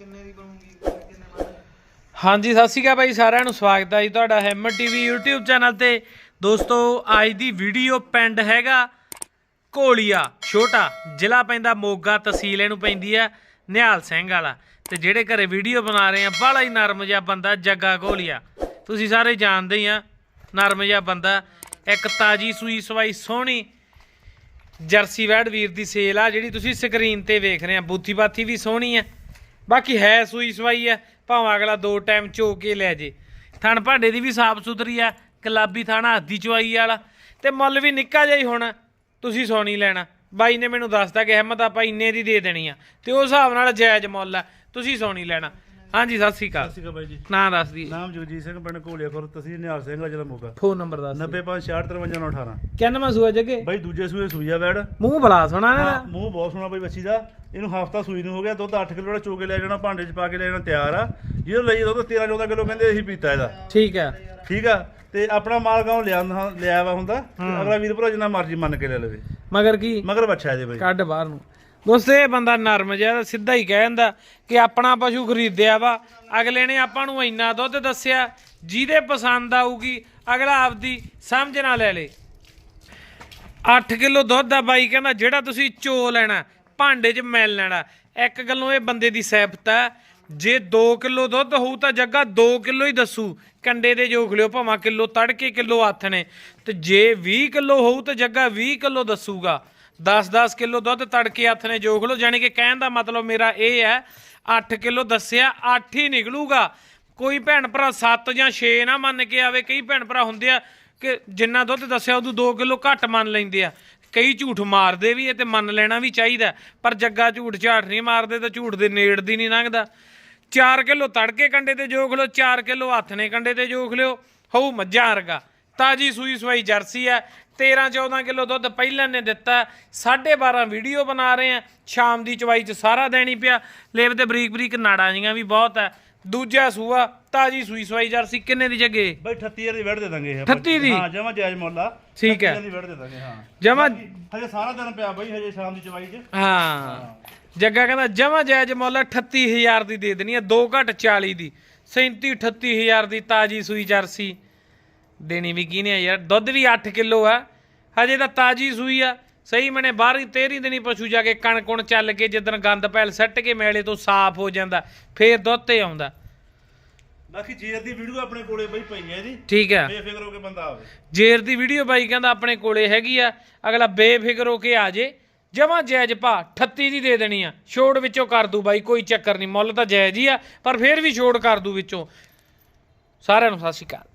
ਕਿੰਨੇ ਦੀ ਬਣੂਗੀ? ਕਿੰਨੇ ਮਾਦਾ ਹਾਂਜੀ, ਸਤਿ ਸ਼੍ਰੀ ਅਕਾਲ ਬਾਈ ਸਾਰਿਆਂ ਨੂੰ ਸਵਾਗਤ ਹੈ ਜੀ ਤੁਹਾਡਾ ਹਿੰਮਤ ਟੀਵੀ YouTube ਚੈਨਲ ਤੇ। ਦੋਸਤੋ, ਅੱਜ ਦੀ ਵੀਡੀਓ ਪਿੰਡ ਹੈਗਾ ਘੋਲੀਆ, ਛੋਟਾ, ਜ਼ਿਲ੍ਹਾ ਪੈਂਦਾ ਮੋਗਾ, ਤਹਿਸੀਲ ਇਹਨੂੰ ਪੈਂਦੀ ਆ ਨਿਹਾਲ ਸਿੰਘ ਵਾਲਾ। ਤੇ ਜਿਹੜੇ ਘਰੇ ਵੀਡੀਓ ਬਣਾ ਰਹੇ ਆ ਬੜਾ ਹੀ ਨਰਮ ਜਿਹਾ ਬੰਦਾ, ਜੱਗਾ ਘੋਲੀਆ। ਤੁਸੀਂ ਸਾਰੇ ਜਾਣਦੇ ਹੀ ਆ, ਨਰਮ ਜਿਹਾ ਬੰਦਾ, ਇੱਕ ਤਾਜੀ ਸੂਈ ਸਵਾਈ ਸੋਹਣੀ ਜਰਸੀ ਵੈਡ ਵੀਰ ਦੀ ਸੇਲ ਆ, ਜਿਹੜੀ ਤੁਸੀਂ ਸਕਰੀਨ ਤੇ ਵੇਖ ਰਹੇ ਆ। ਬੂਥੀ ਬਾਥੀ ਵੀ ਸੋਹਣੀ ਆ। ਬਾਕੀ ਹੈ ਸੂਈ ਸਵਾਈ ਆ, ਭਾਵੇਂ ਅਗਲਾ ਦੋ ਟਾਈਮ ਚੋ ਕੇ ਲੈ ਜੇ। ਥਣ ਭਾਂਡੇ ਦੀ ਵੀ ਸਾਫ਼ ਸੁਥਰੀ ਆ, ਗੁਲਾਬੀ ਥਾਣਾ ਹੱਦੀ ਚਵਾਈ ਵਾਲਾ। ਤੇ ਮੁੱਲ ਵੀ ਨਿੱਕਾ ਜਿਹਾ ਹੀ ਹੋਣਾ, ਤੁਸੀਂ ਸੋਣੀ ਲੈਣਾ। ਬਾਈ ਨੇ ਮੈਨੂੰ ਦੱਸਤਾ ਕਿ ਅਹਿਮਦ ਆਪਾਂ ਇੰਨੇ ਦੀ ਦੇ ਦੇਣੀ ਆ। ਤੇ ਉਸ ਹਿਸਾਬ ਨਾਲ ਜਾਇਜ਼ ਮੁੱਲ ਆ, ਤੁਸੀਂ ਸੋਣੀ ਲੈਣਾ। ਹਾਂਜੀ ਸਤਿ ਸ਼੍ਰੀ ਅਕਾਲ। ਸਤਿ ਸ਼੍ਰੀ ਅਕਾਲ ਬਾਈ ਜੀ। ਨਾਂ ਦੱਸ ਦੀ। ਨਾਮ ਜਗਜੀਤ ਸਿੰਘ ਪਿੰਡ ਘੋਲੀਆ ਖੁਰ ਤਹਿਸੀਲ ਨਿਹਾਲ ਸਿੰਘ ਜ਼ਿਲ੍ਹਾ ਮੋਗਾ। ਫੋਨ ਨੰਬਰ ਦੱਸ 9565535918 ਕਿੰਨਾ ਸੂਆ ਜਗੇ? ਬਾਈ ਦੂਜੇ ਸੂਏ ਸੂਈਆ ਬੈੜ ਮੂੰਹ ਬਲਾ ਸੋਣਾ ਨਾ। ਹਾਂ ਮੂੰਹ ਬਹੁਤ ਸੋਹਣਾ ਬਾਈ ਬੱਚੀ ਦਾ। ਇਹਨੂੰ ਹਫਤਾ ਸੂਈ ਨੂੰ ਹੋ ਗਿਆ ਦੁੱਧ 8 ਕਿਲੋ ਦਾ ਚੋ ਕੇ ਲੈ ਜਾਣਾ ਭਾਂਡੇ 'ਚ ਪਾ ਕੇ ਲੈ ਜਾਣਾ ਤਿਆਰ ਆ। ਜਿਹਦੇ ਲਈ ਦੁੱਧ 13 14 ਕਿਲੋ ਕਹਿੰਦੇ ਅਸੀਂ ਪੀਤਾ ਇਹਦਾ। ਠੀਕ ਆ। ਠੀਕ ਆ? ਤੇ ਆਪਣਾ ਮਾਲ ਗਾਉਂ ਲਿਆ ਲਿਆ ਵਾ ਹੁੰਦਾ। ਤੇ ਅਗਲਾ ਵੀਰ ਭਰਾ ਜਿੰਨਾ ਮਰਜ਼ੀ ਮੰਨ ਕੇ ਲੈ ਲਵੇ। ਮਗਰ ਕੀ? ਮਗਰ ਬੱਚਾ ਇਹਦੇ ਬਾਈ। ਕੱਢ ਬਾਹਰ ਨੂੰ। ਦੋਸਤੋ, ਇਹ ਬੰਦਾ ਨਰਮ ਜਿਹਾ ਸਿੱਧਾ ਹੀ ਕਹਿ ਦਿੰਦਾ ਕਿ ਆਪਣਾ ਪਸ਼ੂ ਖਰੀਦਿਆ ਵਾ। ਅਗਲੇ ਨੇ ਆਪਾਂ ਨੂੰ ਇੰਨਾ ਦੁੱਧ ਦੱਸਿਆ, ਜਿਹਦੇ ਪਸੰਦ ਆਊਗੀ, ਅਗਲਾ ਆਪਦੀ ਸਮਝ ਨਾ ਲੈ ਲੇ। 8 ਕਿਲੋ ਦੁੱਧ ਦਾ ਬਾਈ, ਕਹਿੰਦਾ ਜਿਹੜਾ ਤੁਸੀਂ ਚੋ ਲੈਣਾ, ਭਾਂਡੇ 'ਚ ਮੈਲ ਲੈਣਾ। ਇੱਕ ਗੱਲੋਂ ਇਹ ਬੰਦੇ ਦੀ ਸੈਫਤ ਹੈ ਜੇ 2 ਕਿਲੋ ਦੁੱਧ ਹੋਊ ਤਾਂ ਜੱਗਾ 2 ਕਿਲੋ ਹੀ ਦੱਸੂ। ਕੰਡੇ ਦੇ ਜੋਖ ਲਿਓ, ਭਾਵੇਂ ਕਿਲੋ ਤੜਕੇ ਕਿਲੋ ਹੱਥ ਨੇ। ਤੇ ਜੇ 20 ਕਿਲੋ ਹੋਊ ਤਾਂ ਜੱਗਾ 20 ਕਿਲੋ ਦੱਸੂਗਾ। 10-10 ਕਿਲੋ ਦੁੱਧ ਤੜਕੇ ਹੱਥ ਨੇ ਜੋਖ ਲਓ, ਜਾਣੀ ਕਿ ਕਹਿਣ ਦਾ ਮਤਲਬ ਮੇਰਾ ਇਹ ਹੈ 8 ਕਿਲੋ ਦੱਸਿਆ 8 ਹੀ ਨਿਕਲੂਗਾ। ਕੋਈ ਭੈਣ ਭਰਾ 7 ਜਾਂ 6 ਨਾ ਮੰਨ ਕੇ ਆਵੇ, ਕਈ ਭੈਣ ਭਰਾ ਹੁੰਦੇ ਆ ਕਿ ਜਿੰਨਾ ਦੁੱਧ ਦੱਸਿਆ, ਉਦੋਂ 2 ਕਿਲੋ ਘੱਟ ਮੰਨ ਲੈਂਦੇ ਆ। ਕਈ ਝੂਠ ਮਾਰਦੇ ਵੀ ਇਹ ਤੇ ਮੰਨ ਲੈਣਾ ਵੀ ਚਾਹੀਦਾ, ਪਰ ਜੱਗਾ ਝੂਠ ਝਾਠ ਨਹੀਂ ਮਾਰਦੇ ਤਾਂ ਝੂਠ ਦੇ ਨੇੜ ਦੀ ਨਹੀਂ ਲੰਘਦਾ। 4 ਕਿਲੋ ਤੜਕੇ ਕੰਡੇ ਤੇ ਜੋਖ ਲਓ 4 ਕਿਲੋ ਹੱਥ ਨੇ ਕੰਡੇ ਤੇ ਜੋਖ ਲਿਓ, ਹੋਊ ਮੱਝਾਂ ਵਰਗਾ। ਤਾਜੀ ਸੂਈ ਸਵਾਈ ਜਰਸੀ ਹੈ। 13 14 ਕਿਲੋ ਦੁੱਧ ਪਹਿਲਾਂ ਨੇ ਦਿੱਤਾ। 12.5 ਵੀਡੀਓ ਬਣਾ ਰਹੇ ਆ ਸ਼ਾਮ ਦੀ ਚਵਾਈ ਚ ਸਾਰਾ ਦੇਣੀ ਪਿਆ। ਲੇਵ ਤੇ ਬਰੀਕ ਬਰੀਕ ਨਾੜਾਂ ਜੀਆਂ ਵੀ ਬਹੁਤ ਹੈ। ਦੂਜਾ ਸੂਆ ਤਾਜੀ ਸੂਈ ਸਵਾਈ ਜਰਸੀ ਕਿੰਨੇ ਦੀ ਜਗੇ? ਬਾਈ 38000 ਦੀ ਵੜ ਦੇ ਦਾਂਗੇ ਇਹ ਆਪਾਂ। 38 ਦੀ? ਹਾਂ ਜਮਾ ਜਾਇਜ਼ ਮੁੱਲ ਆ। ਠੀਕ ਹੈ। 38 ਦੀ ਵੜ ਦੇ ਦਾਂਗੇ ਹਾਂ। ਜਮਾ ਹਜੇ ਸਾਰਾ ਦਿਨ ਪਿਆ ਬਾਈ ਹਜੇ ਸ਼ਾਮ ਦੀ ਚਵਾਈ 'ਚ। ਹਾਂ। ਜੱਗਾ ਕਹਿੰਦਾ ਜਮਾ ਜਾਇਜ਼ ਮੁੱਲ 38000 ਦੀ ਦੇ ਦੇਣੀ ਹੈ 2 ਘੱਟ 40 ਦੀ। 37 38000 ਦੀ ਤਾਜੀ ਸੂਈ ਜਰਸੀ। ਦੇਣੀ ਵੀ ਕਿਹਨੇ ਆ ਯਾਰ? ਦੁੱਧ ਵੀ 8 ਕਿਲੋ ਆ। ਹਜੇ ਤਾਂ ਤਾਜੀ ਸੂਈ ਆ। ਸਹੀ ਮਨੇ 12 13 ਦਿਨੀ ਪਸ਼ੂ ਜਾ ਕੇ ਕਣ ਕੁਣ ਚੱਲ ਕੇ ਜਿੱਦਣ ਗੰਦ ਪੈਲ ਸੱਟ ਕੇ ਮੈਲੇ ਤੋਂ ਸਾਫ਼ ਹੋ ਜਾਂਦਾ ਫੇਰ ਦੁੱਧ ਤੇ ਆਉਂਦਾ। ਬਾਕੀ ਜੇਰ ਦੀ ਵੀਡੀਓ ਆਪਣੇ ਕੋਲੇ ਬਈ ਪਈ ਹੈ ਜੀ। ਠੀਕ ਆ। ਬੇਫਿਕਰ ਹੋ ਕੇ ਬੰਦਾ ਆਵੇ। ਜੇਰ ਦੀ ਵੀਡੀਓ ਬਾਈ ਕਹਿੰਦਾ ਆਪਣੇ ਕੋਲੇ ਹੈਗੀ ਆ। ਅਗਲਾ ਬੇਫਿਕਰ ਹੋ ਕੇ ਆ ਜੇ। ਜਮਾਂ ਜਾਇਜ਼ ਭਾ 38 ਦੀ ਦੇ ਦੇਣੀ ਆ। ਛੋੜ ਵਿੱਚੋਂ ਕਰ ਦੂ ਬਾਈ ਕੋਈ ਚੱਕਰ ਨਹੀਂ। ਮੁੱਲ ਤਾਂ ਜਾਇਜ਼ ਹੀ ਆ ਪਰ ਫੇਰ ਵੀ ਛੋੜ ਕਰ ਦੂ ਵਿੱਚੋਂ। ਸਾਰਿਆਂ ਨੂੰ ਸਤਿ ਸ਼੍ਰੀ ਅਕਾਲ।